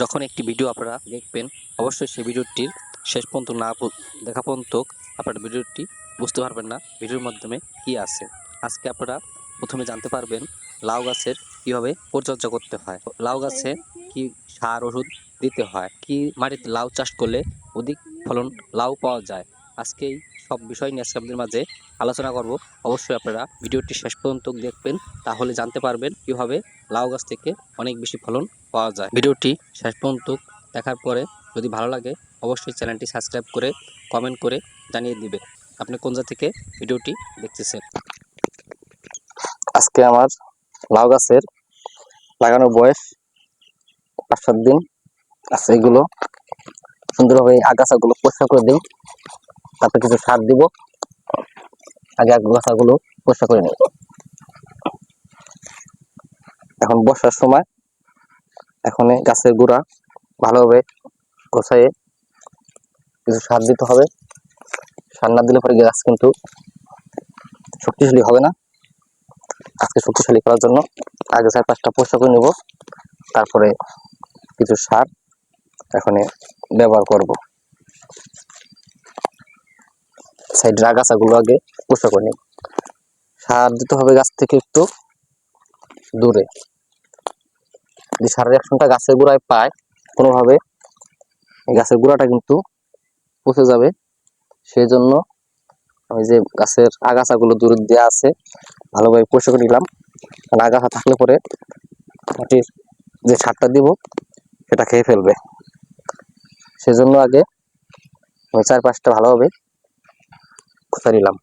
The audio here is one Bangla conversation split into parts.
যখন একটি ভিডিও আপনারা দেখবেন, অবশ্যই সেই ভিডিওটির শেষ পর্যন্ত না দেখা পর্যন্ত আপনারা ভিডিওটি বুঝতে পারবেন না, ভিডিওর মাধ্যমে কি আছে। আজকে আপনারা প্রথমে জানতে পারবেন লাউ গাছের কীভাবে পরিচর্যা করতে হয়, লাউ গাছে কি সার ওষুধ দিতে হয়, কি মাটিতে লাউ চাষ করলে অধিক ফলন লাউ পাওয়া যায় আজকে এই সব বিষয় নিয়ে আজকে মাঝে আলোচনা করব। অবশ্যই আপনারা ভিডিওটি শেষ পর্যন্ত দেখবেন, তাহলে জানতে পারবেন কীভাবে লাউ গাছ থেকে অনেক বেশি ফলন পাওয়া যায়। ভিডিওটি শেষ পর্যন্ত দেখার পরে যদি ভালো লাগে, অবশ্যই চ্যানেলটি সাবস্ক্রাইব করে, কমেন্ট করে জানিয়ে দিবে আপনি কোন জায়গা থেকে ভিডিওটি দেখতেছেন। আজকে আমার লাউ গাছের লাগানোর বয়স পাঁচ সাত দিন। আছে এগুলো সুন্দরভাবে আগাছাগুলো পরিষ্কার করে দিই। তারপরে কিছু সার দিব। আগে আগাছাগুলো পরিষ্কার করে নিই। এখন বর্ষার সময় এখন গাছের গোড়া ভালোভাবে গোছায়ে কিছু সার দিতে হবে। সার না দিলে পরে গাছ কিন্তু শক্তিশালী হবে না। আজকে শক্তিশালী করার জন্য আগে চার পাঁচটা পরিষ্কার করে নেব। তারপরে কিছু সার এখানে ব্যবহার করব। সাইডের আগাছাগুলো আগে পরিষ্কার করে নিই। সার দিতে হবে গাছ থেকে একটু দূরে। যদি সারের অ্যাকশনটা গাছের গোড়ায় পায়, কোনোভাবে গাছের গোড়াটা কিন্তু পচে যাবে। সেই জন্য আমি যে গাছের আগাছাগুলো দূরে দেওয়া আছে, ভালোভাবে পরিষ্কার করে নিলাম। কারণ আগাছা থাকলে পরে মাটির যে সারটা দিব, সেটা খেয়ে ফেলবে। সেজন্য আগে আমি চার পাঁচটা ভালোভাবে খুঁজে নিলাম?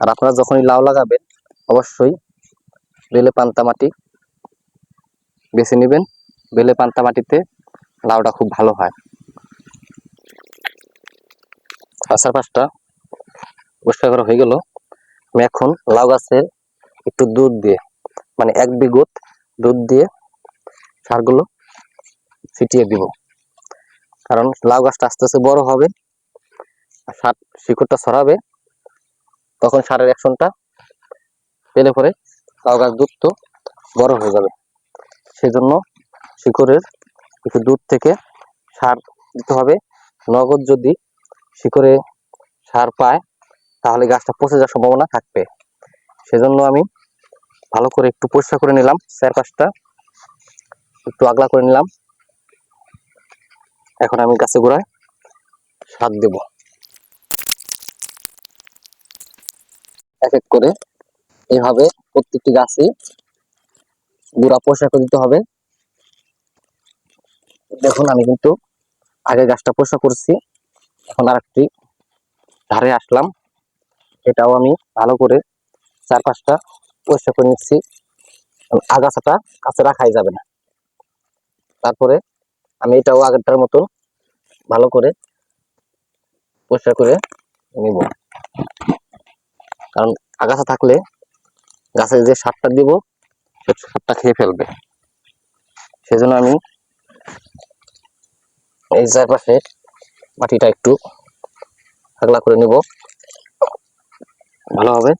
আর আপনারা যখনই লাউ লাগাবেন, অবশ্যই বেলে পান্তা মাটি বেছে নেবেন। বেলে পান্তা মাটিতে লাউটা খুব ভালো হয়। আর চার পাঁচটা পরিষ্কার করা হয়ে গেল। আমি এখন লাউ গাছের একটু দুধ দিয়ে মানে এক বিঘত দুধ দিয়ে সারগুলো ছিটিয়ে দিব। কারণ লাউ গাছটা আস্তে আস্তে বড় হবে সার শিকড়টা ছড়াবে। তখন সারের অ্যাকশনটা পেলে পরে লাউ গাছ দুধ তো বড় হয়ে যাবে। সেজন্য শিকড়ের কিছু দুধ থেকে সার দিতে হবে। নগদ যদি শিকড়ে সার পায়, তাহলে গাছটা পচে যাওয়ার সম্ভাবনা থাকবে। সেজন্য আমি ভালো করে একটু পরিষ্কার করে নিলাম, চার পাঁচটা একটু আগলা করে নিলাম। এখন আমি গাছে গোড়ায় সার দেব। এক এক করে। এইভাবে প্রত্যেকটি গাছে গোড়া করে দিতে হবে। দেখুন, আমি কিন্তু আগে গাছটা পরিষ্কার করছি। এখন আর একটি ধারে আসলাম। এটাও আমি ভালো করে চার পাঁচটা পরিষ্কার করে নিচ্ছি। আগাছাটা কাছে রাখাই যাবে না। তারপরে আমি এটাও আগেরটার মতন ভালো করে পরিষ্কার করে নিব। কারণ আগাছা থাকলে গাছে যে সারটা দিব সে সারটা খেয়ে ফেলবে। সেজন্য আমি এই চারপাশে মাটিটা একটু আগলা করে নিব। ভালোভাবে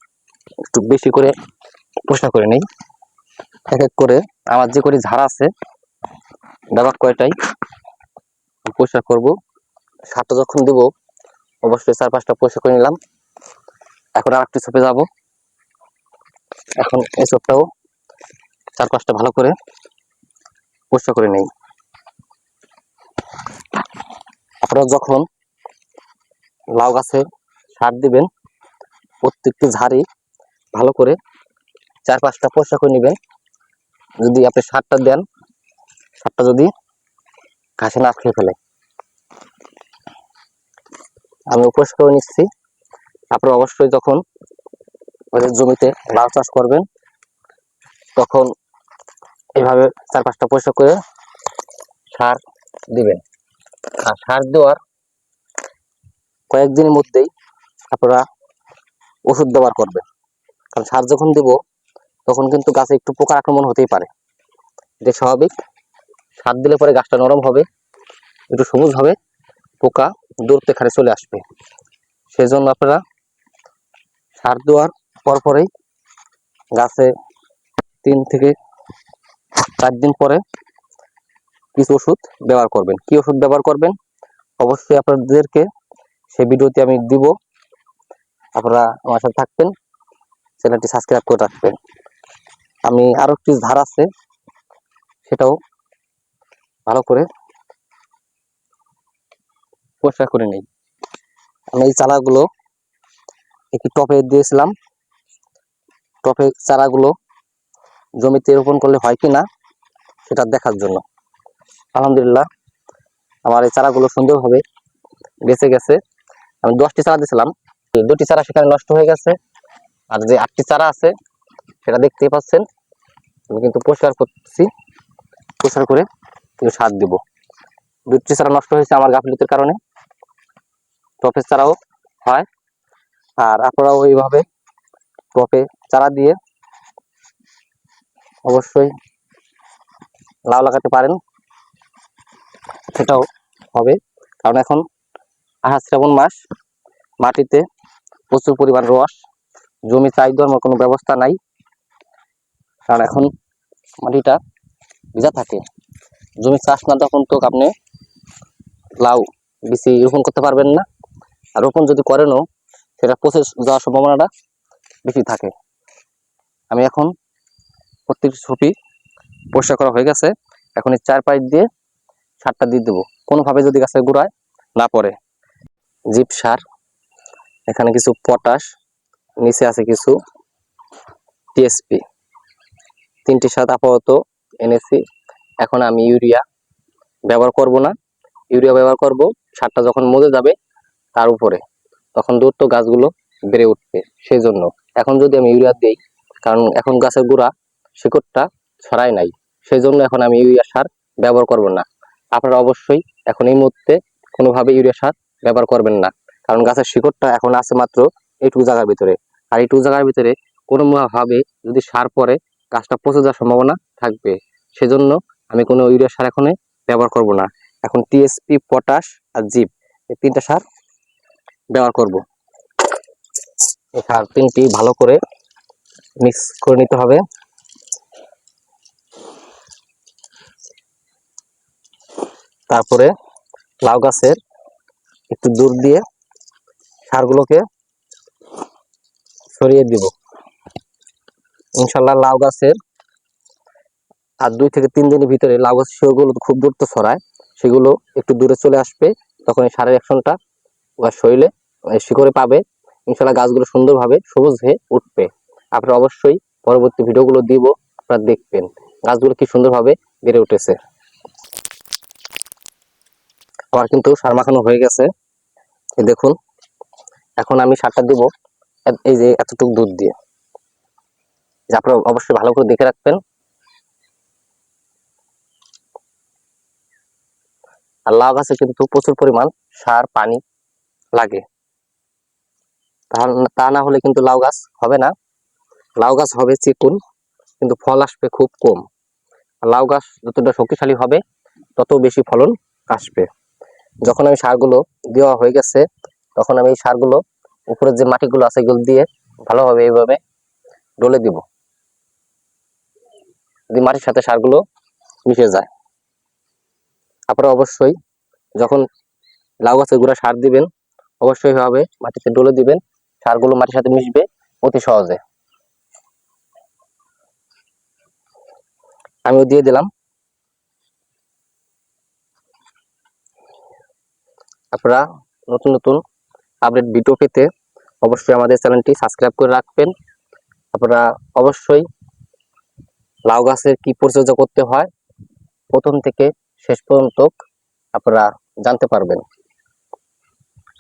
একটু বেশি করে পরিষ্কার করে নিই। এক এক করে আমার যে কটি ঝাড় আছে ডাবাক কয়টাই পরিষ্কার করব। সারটা যখন দেব, অবশ্যই চার পাঁচটা পরিষ্কার করে নিলাম। এখন আর একটি ছোপে যাব। এখন এই চোপটাও চার পাঁচটা ভালো করে পরিষ্কার করে নেই। আপনারা যখন লাউ গাছে সার দিবেন, প্রত্যেকটি ঝাড়ি ভালো করে চার পাঁচটা পরিষ্কার করে নেবেন। যদি আপনি সারটা দেন, সারটা যদি ঘাসে না খেয়ে ফেলে। আমি পরিষ্কার করে নিচ্ছি। আপনারা অবশ্যই যখন জমিতে লাউ চাষ করবেন, তখন এভাবে চার পাঁচটা পরিষ্কার করে সার দিবেন। আর সার দেওয়ার কয়েকদিনের মধ্যেই আপনারা ওষুধ ব্যবহার করবেন। কারণ সার যখন দেব, তখন কিন্তু গাছে একটু পোকার আক্রমণ হতেই পারে। এটা স্বাভাবিক। সার দিলে পরে গাছটা নরম হবে, একটু সবুজ হবে, পোকা দূরতে খারে চলে আসবে। সেজন্য আপনারা সার দেওয়ার পর পরেই গাছে তিন থেকে চার দিন পরে কিছু ওষুধ ব্যবহার করবেন। কি ওষুধ ব্যবহার করবেন? অবশ্যই আপনাদেরকে সেই ভিডিওতে আমি দিব। আপনারা আমার সাথে থাকবেন, চ্যানেলটি সাবস্ক্রাইব করে রাখবেন। আমি আরও একটি ধার আছে, সেটাও ভালো করে পরিষ্কার করে নিই। আমি এই চারাগুলো একটি টপে দিয়েছিলাম। টপে চারাগুলো জমিতে রোপণ করলে হয় কি না, সেটা দেখার জন্য। আলহামদুলিল্লাহ, আমার এই চারাগুলো সুন্দরভাবে বেঁচে গেছে। আমি দশটি চারা দিয়েছিলাম। দুটি চারা সেখানে নষ্ট হয়ে গেছে। আর যে আটটি চারা আছে, সেটা দেখতেই পাচ্ছেন। আমি কিন্তু পরিষ্কার করছি। পরিষ্কার করে কিন্তু সার দিব। দুটি চারা নষ্ট হয়েছে আমার গাফিলতির কারণে। টপের চারাও হয়। আর আপনারাও ওইভাবে টপে চারা দিয়ে অবশ্যই লাউ লাগাতে পারেন। সেটাও হবে। কারণ এখন আহার শ্রাবণ মাস, মাটিতে প্রচুর পরিমাণ রস, জমি চাই দেওয়ার কোনো ব্যবস্থা নাই। কারণ এখন মাটিটা ভিজা থাকে। জমি চাষ না তখন তো আপনি লাউ বেশি রোপণ করতে পারবেন না। আর রোপণ যদি করেনও সেটা পচে যাওয়ার সম্ভাবনাটা বেশি থাকে। আমি এখন প্রত্যেকটি ছবি পরিষ্কার করা হয়ে গেছে। এখন এই চার পাইপ দিয়ে সারটা দিয়ে দেবো। কোনোভাবে যদি গাছের গোড়ায় না পড়ে। জিপ সার, এখানে কিছু পটাশ, নিচে আছে কিছু টিএসপি তিনটি সার আপাতত এনেছি। এখন আমি ইউরিয়া ব্যবহার করব না। ইউরিয়া ব্যবহার করব, সারটা যখন মজে যাবে তার উপরে। তখন দ্রুত গাছগুলো বেড়ে উঠবে সেই জন্য এখন যদি আমি ইউরিয়া দিই, কারণ এখন গাছের গোড়া শিকড়টা ছড়ায় নাই সেই জন্য এখন আমি ইউরিয়া সার ব্যবহার করব না। আপনারা অবশ্যই এখন এই মুহূর্তে কোনোভাবে ইউরিয়া সার ব্যবহার করবেন না, কারণ গাছের শিকড়টা এখন আছে মাত্র এইটুকু জায়গার ভিতরে। আর এইটুকু জায়গার ভিতরে কোনো ভাবে যদি সার পরে গাছটা পচে যাওয়ার সম্ভাবনা থাকবে। সেজন্য আমি কোনো ইউরিয়া সার এখন ব্যবহার করব না। এখন টিএসপি পটাশ আর জিপ এই তিনটা সার ব্যবহার করব। এই সার তিনটি ভালো করে মিক্স করে নিতে হবে। তারপরে লাউ গাছের একটু দূর দিয়ে সারগুলোকে ছড়িয়ে দিব। ইনশাল্লাহ লাউ গাছের আর দুই থেকে তিন দিনের ভিতরে লাউ গাছ সেগুলো খুব দ্রুত ছড়ায়, সেগুলো একটু দূরে চলে আসবে, তখন এই সারের অ্যাকশনটা ওর শরীরে মানে শিকড়ে পাবে ইনশাল্লাহ গাছগুলো সুন্দরভাবে সবুজ হয়ে উঠবে। আপনারা অবশ্যই পরবর্তী ভিডিওগুলো দিব, আপনারা দেখবেন গাছগুলো কি সুন্দরভাবে বেড়ে উঠেছে। আমার কিন্তু সার মাখানো হয়ে গেছে। দেখুন, এখন আমি সারটা দিব এই যে এতটুকু দুধ দিয়ে। যে আপনারা অবশ্যই ভালো করে দেখে রাখবেন। আর লাউ গাছে কিন্তু প্রচুর পরিমাণ সার, পানি লাগে। তা না হলে কিন্তু লাউ গাছ হবে না। লাউ গাছ হবে চিকুন, কিন্তু ফল আসবে খুব কম। লাউ গাছ যতটা শক্তিশালী হবে, তত বেশি ফলন আসবে। যখন আমি সারগুলো দেওয়া হয়ে গেছে, তখন আমি সারগুলো উপরের যে মাটিগুলো আছে, এগুলো দিয়ে ভালোভাবে এইভাবে ডলে দিব। যদি মাটির সাথে সারগুলো মিশে যায়। আপনারা অবশ্যই যখন লাউ গাছের গুঁড়া সার দিবেন অবশ্যই হবে। মাটিতে ডলে দিবেন, সারগুলো মাটির সাথে মিশবে অতি সহজে। আমিও দিয়ে দিলাম। আপনারা নতুন নতুন আপডেট ভিডিও পেতে অবশ্যই আমাদের চ্যানেলটি সাবস্ক্রাইব করে রাখবেন। আপনারা অবশ্যই লাউ গাছের কি পরিচর্যা করতে হয়, প্রথম থেকে শেষ পর্যন্ত আপনারা জানতে পারবেন।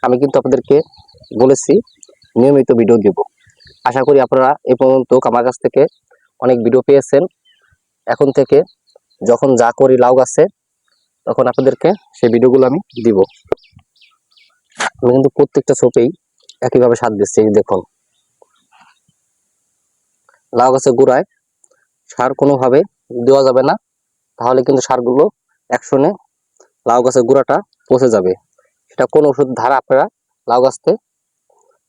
আমি কিন্তু আপনাদেরকে বলেছি, নিয়মিত ভিডিও দেব। আশা করি আপনারা এ পর্যন্ত আমার কাছ থেকে অনেক ভিডিও পেয়েছেন। এখন থেকে যখন যা করি লাউ গাছে তখন আপনাদেরকে সেই ভিডিওগুলো আমি দিব। আমি কিন্তু প্রত্যেকটা ছবিই একইভাবে সার দিচ্ছি দেখুন। লাউ গাছের গোড়ায়, সার কোনোভাবে দেওয়া যাবে না, তাহলে কিন্তু সারগুলো একশনে লাউ গাছের গোড়াটা পচে যাবে। সেটা কোন ওষুধ ধারা আপনারা লাউ গাছতে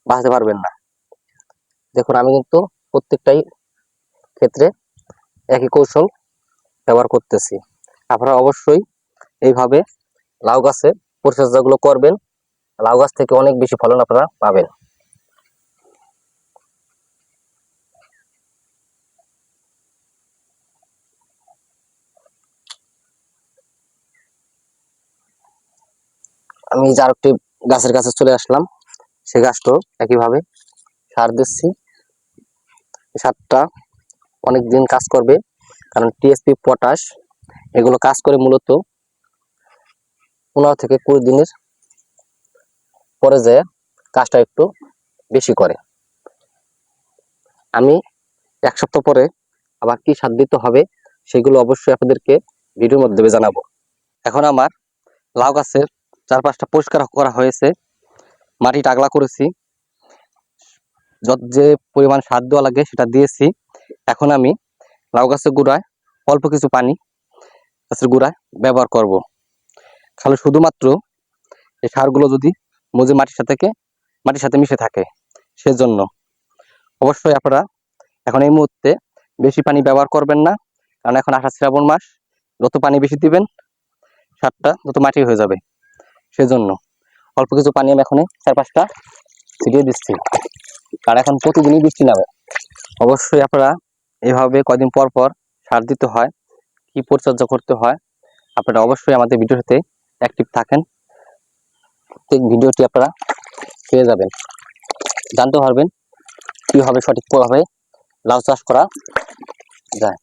বাঁচতে পারবেন না। দেখুন, আমি কিন্তু প্রত্যেকটাই ক্ষেত্রে একই কৌশল ব্যবহার করতেছি। আপনারা অবশ্যই এইভাবে লাউ গাছে পরিচর্যাগুলো করবেন। লাউ গাছ থেকে অনেক বেশি ফলন আপনারা পাবেন। আমি যে আরেকটি গাছের কাছে চলে আসলাম, সে গাছটাও একইভাবে সার দিচ্ছি। সারটা অনেক দিন কাজ করবে, কারণ টিএসপি পটাশ, এগুলো কাজ করে মূলত পনেরো থেকে কুড়ি দিনের পরে যে কাজটা একটু বেশি করে। আমি এক সপ্তাহ পরে আবার কি সার দিতে হবে সেগুলো অবশ্যই আপনাদেরকে ভিডিওর মাধ্যমে জানাব। এখন আমার লাউ গাছের চারপাশটা পরিষ্কার করা হয়েছে। মাটি টাগলা করেছি। যত যে পরিমাণ সার দেওয়া লাগে সেটা দিয়েছি। এখন আমি লাউ গাছের গোড়ায় অল্প কিছু পানি গাছের গোড়ায় ব্যবহার করব। খালি শুধুমাত্র এই সারগুলো যদি মজে মাটির সাথে মাটির সাথে মিশে থাকে, সেজন্য। অবশ্যই আপনারা এখন এই মুহূর্তে বেশি পানি ব্যবহার করবেন না, কারণ এখন আষাঢ় শ্রাবণ মাস। যত পানি বেশি দিবেন, সারটা তত মাটি হয়ে যাবে। সেজন্য। অল্প কিছু পানি আমি এখন চার পাঁচটা ছিটিয়ে দিচ্ছি। আর এখন প্রতিদিনই বৃষ্টি নামে। অবশ্যই আপনারা এভাবে কদিন পর পর সার দিতে হয়, কি পরিচর্যা করতে হয়, আপনারা অবশ্যই আমাদের ভিডিওর সাথে অ্যাক্টিভ থাকেন। প্রত্যেক ভিডিওটি আপনারা পেয়ে যাবেন। জানতে পারবেন কীভাবে সঠিকভাবে লাউ চাষ করা যায়।